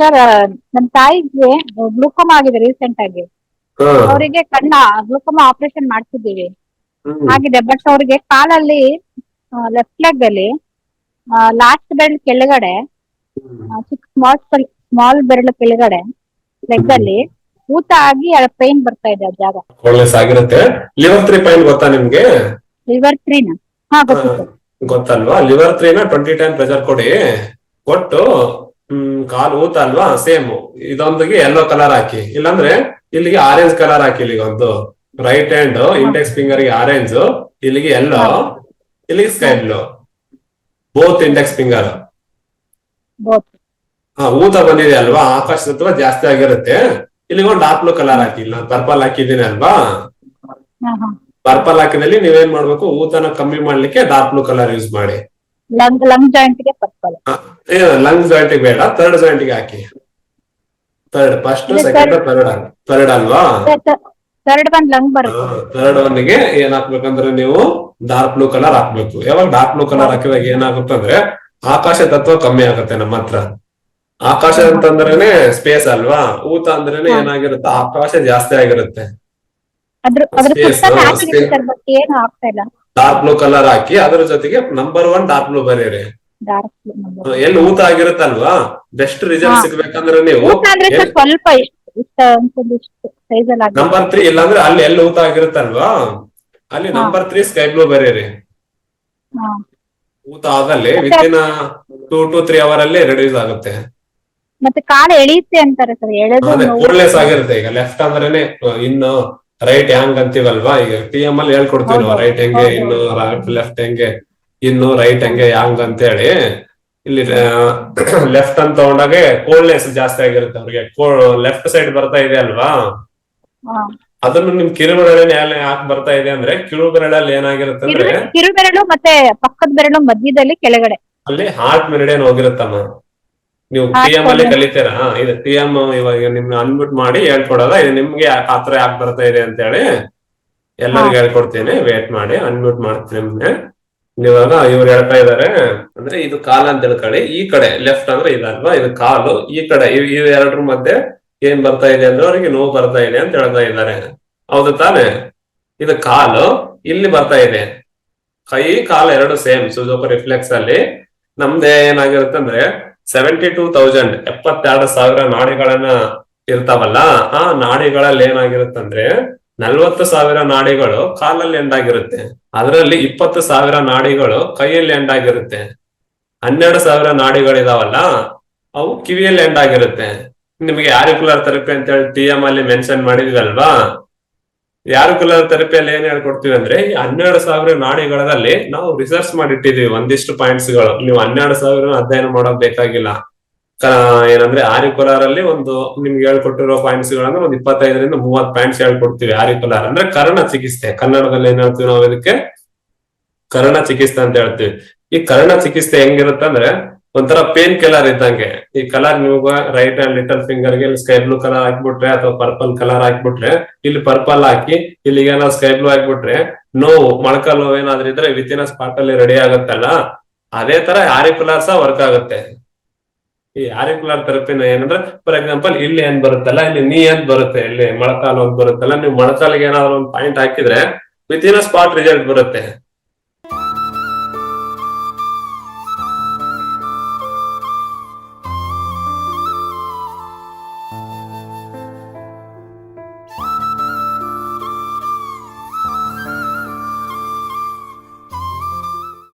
Sir ನಮ್ ತಾಯಿಗೆ glaucoma ಆಗಿದೆ ರೀಸೆಂಟ್ ಆಗಿ. ಅವರಿಗೆ ಕಣ್ಣ ಗ್ಲೂಕೋಮಾ ಆಪರೇಷನ್ ಮಾಡ್ತಿದ್ದೀವಿ. ಆಗಿದೆ ಬಟ್ ಅವ್ರಿಗೆ ಕಾಲಲ್ಲಿ ಲೆಫ್ಟ್ ಲೆಗ್ ಅಲ್ಲಿ ಲಾಸ್ಟ್ ಬೆರಳು ಕೆಳಗಡೆ ಸ್ಮಾಲ್ ಸ್ಮಾಲ್ ಬೆರಳು ಕೆಳಗಡೆ ಲೆಗ್ ಅಲ್ಲಿ ಊತ ಆಗಿ ಪೈನ್ ಬರ್ತಾ ಇದೆ ಆ ಜಾಗ. ಆಗಿರುತ್ತೆ. ಲಿವರ್ ತ್ರೀ ಪೈನ್ ಗೊತ್ತಾ ನಿಮ್ಗೆ? ಲಿವರ್ ತ್ರೀನ ಹಾ ಗೊತ್ತು ಗೊತ್ತಲ್ವಾ? ಲಿವರ್ ತ್ರೀನ ಟ್ವೆಂಟಿ ಟೈಮ್ ಪ್ರೆಷರ್ ಕೊಡಿ. ಕೊಟ್ಟು ಹ್ಮ್ ಕಾಲ್ ಊತ ಅಲ್ವಾ ಸೇಮ್. ಇದೊಂದಿಗೆ ಎಲ್ಲೋ ಕಲರ್ ಹಾಕಿ. ಇಲ್ಲಾಂದ್ರೆ ಇಲ್ಲಿಗೆ ಆರೆಂಜ್ ಕಲರ್ ಹಾಕಿ ಇಲ್ಲಿಗೆ ಒಂದು. ರೈಟ್ ಹ್ಯಾಂಡ್ ಇಂಡೆಕ್ಸ್ ಫಿಂಗರ್ಗೆ ಆರೆಂಜ್ ಇಲ್ಲಿಗೆ ಎಲ್ಲೋ ಇಲ್ಲಿಗೆ sky blue both index finger ಹಾ ಊತ ಬಂದಿದೆ ಅಲ್ವಾ? ಆಕಾಶ ತತ್ವ ಜಾಸ್ತಿ ಆಗಿರುತ್ತೆ. ಇಲ್ಲಿಗೆ ಒಂದು ಡಾರ್ಕ್ ಬ್ಲೂ ಕಲರ್ ಹಾಕಿ. ಇಲ್ಲ ಪರ್ಪಲ್ ಹಾಕಿದ್ದೀನಿ ಅಲ್ವಾ? ಪರ್ಪಲ್ ಹಾಕಿದಲ್ಲಿ ನೀವೇನ್ ಮಾಡ್ಬೇಕು? ಊತನ ಕಮ್ಮಿ ಮಾಡ್ಲಿಕ್ಕೆ ಡಾರ್ಕ್ ಬ್ಲೂ ಕಲರ್ ಯೂಸ್ ಮಾಡಿ. ಲಂಗ್ ಲಂಗ್ ಜಾಯಿಂಟ್ಗೆ ಪರ್ಪಲ್ ಲಂಗ್ ಜಾಯಿಂಟ್ ಬೇಡ ಥರ್ಡ್ ಜಾಯಿಂಟ್ಗೆ ಹಾಕಿ. Third first second third third ಅಲ್ವಾ? ಥರ್ಡ್ ಒನ್ ಲಂಗ್ ಬರುತ್ತೆ. ಥರ್ಡ್ ಒನ್ಗೆ ಏನ್ ಹಾಕ್ಬೇಕಂದ್ರೆ ನೀವು ಡಾರ್ಕ್ ಬ್ಲೂ ಕಲರ್ ಹಾಕ್ಬೇಕು. ಯಾವಾಗ ಡಾರ್ಕ್ ಬ್ಲೂ ಕಲರ್ ಹಾಕಿದಾಗ ಏನಾಗುತ್ತೆ ಅಂದ್ರೆ ಆಕಾಶ ತತ್ವ ಕಮ್ಮಿ ಆಗುತ್ತೆ ನಮ್ಮ ಹತ್ರ. ಆಕಾಶ ಅಂತಂದ್ರೇನೆ ಸ್ಪೇಸ್ ಅಲ್ವಾ? ಊತ ಅಂದ್ರೇನೆ ಏನಾಗಿರುತ್ತೆ? ಆಕಾಶ ಜಾಸ್ತಿ ಆಗಿರುತ್ತೆ. ಡಾರ್ಕ್ ಬ್ಲೂ ಕಲರ್ ಹಾಕಿ ಅದರ ಜೊತೆಗೆ ನಂಬರ್ ಒನ್ ಡಾರ್ಕ್ ಬ್ಲೂ ಬರೀರಿ ಎಲ್ಲಿ ಊತ ಆಗಿರುತ್ತಲ್ವಾ? Best result. ಸಿಗ್ಬೇಕಂದ್ರೆ ನೀವು ಸ್ವಲ್ಪ ನಂಬರ್ ತ್ರೀ ಇಲ್ಲಾಂದ್ರೆ ಅಲ್ಲಿ ಎಲ್ಲಿ ಊತ ಆಗಿರುತ್ತಲ್ವಾ? ಅಲ್ಲಿ ನಂಬರ್ ತ್ರೀ ಸ್ಕೈ ಬ್ಲೂ ಬರೀರಿ ಊತ ಆದಲ್ಲಿ within two to three hour ಅಲ್ಲಿ ರೆಡ್ಯೂಸ್ ಆಗುತ್ತೆ. ಮತ್ತೆ ಕಾಲ ಎಳೆಯುತ್ತೆ ಅಂತಾರೆ ಸರ್ ನೋವು. ಆಗಿರುತ್ತೆ ಈಗ ಲೆಫ್ಟ್ ಅಂದ್ರೇನೆ ಇನ್ನು ರೈಟ್ ಹ್ಯಾಂಗ್ ಅಂತೀವಲ್ವಾ? ಈಗ ಟಿ ಎಂ ಅಲ್ಲಿ ಹೇಳ್ಕೊಡ್ತೀವಿ ನಾವು ರೈಟ್ ಹೆಂಗೆ. ಇನ್ನು ಲೆಫ್ಟ್ ಹೆಂಗೆ ಇನ್ನು ರೈಟ್ ಹೆಂಗೆ ಹ್ಯಾಂಗ್ ಅಂತ ಹೇಳಿ ಇಲ್ಲಿ ಲೆಫ್ಟ್ ಅಂತ ತಗೊಂಡಾಗ ಕೋಲ್ಡ್ನೆಸ್ ಜಾಸ್ತಿ ಆಗಿರುತ್ತೆ ಅವ್ರಿಗೆ. ಲೆಫ್ಟ್ ಸೈಡ್ ಬರ್ತಾ ಇದೆ ಅಲ್ವಾ. ಅದನ್ನು ನಿಮ್ ಕಿರುಬೆರಳಿನ ಯಾಕೆ ಬರ್ತಾ ಇದೆ ಅಂದ್ರೆ ಕಿರುಬೆರಳಲ್ಲಿ ಏನಾಗಿರುತ್ತೆ ಅಂದ್ರೆ ಕಿರುಬೆರಳು ಕಿರು ಬೆರಳು ಮತ್ತೆ ಪಕ್ಕದ ಬೆರಳು ಮಧ್ಯದಲ್ಲಿ ಕೆಳಗಡೆ. ಅಲ್ಲಿ ಹಾರ್ಟ್ ಮೆರಿಡಿಯನ್ ಹೋಗಿರುತ್ತಮ್ಮ. ನೀವು ಪಿಎಂ ಎಂ ಅಲ್ಲಿ. ಕಲಿತೀರಾ? ಇದು ಪಿಎಂ ಎಂ ಇವಾಗ ನಿಮ್ಗೆ ಅನ್ಬಿಟ್ ಮಾಡಿ ಹೇಳ್ಕೊಡೋದ? ಇದು ನಿಮ್ಗೆ ಆತರ ಯಾಕೆ ಬರ್ತಾ ಇದೆ ಅಂತ ಹೇಳಿ ಎಲ್ಲರಿಗೂ ಹೇಳ್ಕೊಡ್ತೀನಿ. ವೇಟ್ ಮಾಡಿ ಅನ್ಮ್ಯೂಟ್ ಮಾಡ್ತೀನಿ ನಿಮ್ಗೆ. ಇವಾಗ ಇವ್ರು ಹೇಳ್ತಾ ಇದಾರೆ ಅಂದ್ರೆ ಇದು ಕಾಲ್ ಅಂತ ತಿಳ್ಕೊಳ್ಳಿ. ಈ ಕಡೆ ಲೆಫ್ಟ್ ಅಂದ್ರೆ ಇದಲ್ವಾ? ಇದು ಕಾಲು. ಈ ಕಡೆ ಇವ್- ಇವ್ ಎರಡರ ಮಧ್ಯೆ ಏನ್ ಬರ್ತಾ ಇದೆ ಅಂದ್ರೆ ಅವ್ರಿಗೆ ನೋವು ಬರ್ತಾ ಇದೆ ಅಂತ ಹೇಳ್ತಾ ಇದ್ದಾರೆ ಹೌದು ತಾನೆ? ಇದು ಕಾಲು. ಇಲ್ಲಿ ಬರ್ತಾ ಇದೆ. ಕೈ ಕಾಲು ಎರಡು ಸೇಮ್. ಸುಜೋಕ ರಿಫ್ಲೆಕ್ಸ್ ಅಲ್ಲಿ. ನಮ್ದೇ ಏನಾಗಿರುತ್ತೆ ಅಂದ್ರೆ ಸೆವೆಂಟಿ ಟೂ ತೌಸಂಡ್ ಎಪ್ಪತ್ತೆರಡು ಸಾವಿರ ನಾಡಿಗಳನ್ನ ಇರ್ತಾವಲ್ಲ, ಆ ನಾಡಿಗಳಲ್ಲಿ ಏನಾಗಿರುತ್ತಂದ್ರೆ ನಲ್ವತ್ತು ಸಾವಿರ ನಾಡಿಗಳು ಕಾಲಲ್ಲಿ ಎಂಡ್ ಆಗಿರುತ್ತೆ ಅದರಲ್ಲಿ ಇಪ್ಪತ್ತು ಸಾವಿರ ನಾಡಿಗಳು ಕೈಯಲ್ಲಿ ಎಂಡ್ ಆಗಿರುತ್ತೆ ಹನ್ನೆರಡು ಸಾವಿರ ನಾಡಿಗಳಿದಾವಲ್ಲ, ಅವು ಕಿವಿಯಲ್ಲಿ ಎಂಡ್ ಆಗಿರುತ್ತೆ ನಿಮಗೆ ಆರಿಕ್ಯುಲರ್ ಥೆರಪಿ ಅಂತ ಹೇಳಿ ಟಿ ಎಂ ಅಲ್ಲಿ ಮೆನ್ಷನ್ ಮಾಡಿದ್ವಲ್ವಾ ಆರಿಕ್ಯುಲರ್ ಥೆರಪಿಯಲ್ಲಿ ಏನ್ ಹೇಳ್ಕೊಡ್ತೀವಿ ಅಂದ್ರೆ ಹನ್ನೆರಡು ಸಾವಿರ ನಾಡಿಗಳಲ್ಲಿ ನಾವು ರಿಸರ್ಚ್ ಮಾಡಿಟ್ಟಿದೀವಿ ಒಂದಿಷ್ಟು ಪಾಯಿಂಟ್ಸ್ಗಳು. ನೀವು ಹನ್ನೆರಡು ಸಾವಿರ ಅಧ್ಯಯನ ಮಾಡೋಕ್ ಬೇಕಾಗಿಲ್ಲ. ಏನಂದ್ರೆ ಆರಿಕುಲಾರ್ ಅಲ್ಲಿ ಒಂದು ನಿಮ್ಗೆ ಹೇಳ್ಕೊಟ್ಟಿರೋ ಪಾಯಿಂಟ್ಸ್ ಗಳಂದ್ರೆ ಒಂದು ಇಪ್ಪತ್ತೈದರಿಂದ ಮೂವತ್ ಪಾಯಿಂಟ್ಸ್ ಹೇಳ್ಕೊಡ್ತೀವಿ ಆರಿಕುಲಾರ್. ಅಂದ್ರೆ ಕರ್ಣ ಚಿಕಿತ್ಸೆ. ಕನ್ನಡದಲ್ಲಿ ಏನ್ ಹೇಳ್ತೀವಿ ನಾವು ಇದಕ್ಕೆ? ಕರ್ಣ ಚಿಕಿತ್ಸೆ ಅಂತ ಹೇಳ್ತೀವಿ. ಈ ಕರ್ಣ ಚಿಕಿತ್ಸೆ ಹೆಂಗಿರುತ್ತೆ ಅಂದ್ರೆ ಒಂಥರ ಪೇನ್ ಕಲರ್ ಇದ್ದಂಗೆ. ಈ ಕಲರ್ ನೀವು ರೈಟ್ ಹ್ಯಾಂಡ್ ಲಿಟಲ್ ಫಿಂಗರ್ಗೆ ಸ್ಕೈ ಬ್ಲೂ ಕಲರ್ ಹಾಕ್ಬಿಟ್ರೆ ಅಥವಾ ಪರ್ಪಲ್ ಕಲರ್ ಹಾಕ್ಬಿಟ್ರೆ, ಇಲ್ಲಿ ಪರ್ಪಲ್ ಹಾಕಿ, ಇಲ್ಲಿ ನಾವು ಸ್ಕೈ ಬ್ಲೂ ಹಾಕ್ಬಿಟ್ರೆ, ನೋವು ಮೊಳಕಲ್ ನೋವು ಏನಾದ್ರೂ ಇದ್ರೆ ವಿತಿನ್ ಸ್ಪಾಟ್ ಅಲ್ಲಿ ರೆಡಿ ಆಗುತ್ತಲ್ಲ? ಅದೇ ತರ ಆರಿಕುಲರ್ ಸಹ ವರ್ಕ್ ಆಗುತ್ತೆ. ಈ ಆರಿಕುಲರ್ ಥೆರಪಿನ ಏನಂದ್ರೆ ಫಾರ್ ಎಕ್ಸಾಂಪಲ್ ಇಲ್ಲಿ ಏನ್ ಬರುತ್ತಲ್ಲ, ಇಲ್ಲಿ ನೀ ಅಂತ ಬರುತ್ತೆ, ಇಲ್ಲಿ ಮೊಳಕಾಲು ಅಂತ ಬರುತ್ತಲ್ಲ, ನೀವು ಮೊಳಕಾಲಿಗೆ ಏನಾದ್ರು ಒಂದು ಪಾಯಿಂಟ್ ಹಾಕಿದ್ರೆ ವಿತಿನ್ ಸ್ಪಾಟ್ ರಿಸಲ್ಟ್ ಬರುತ್ತೆ.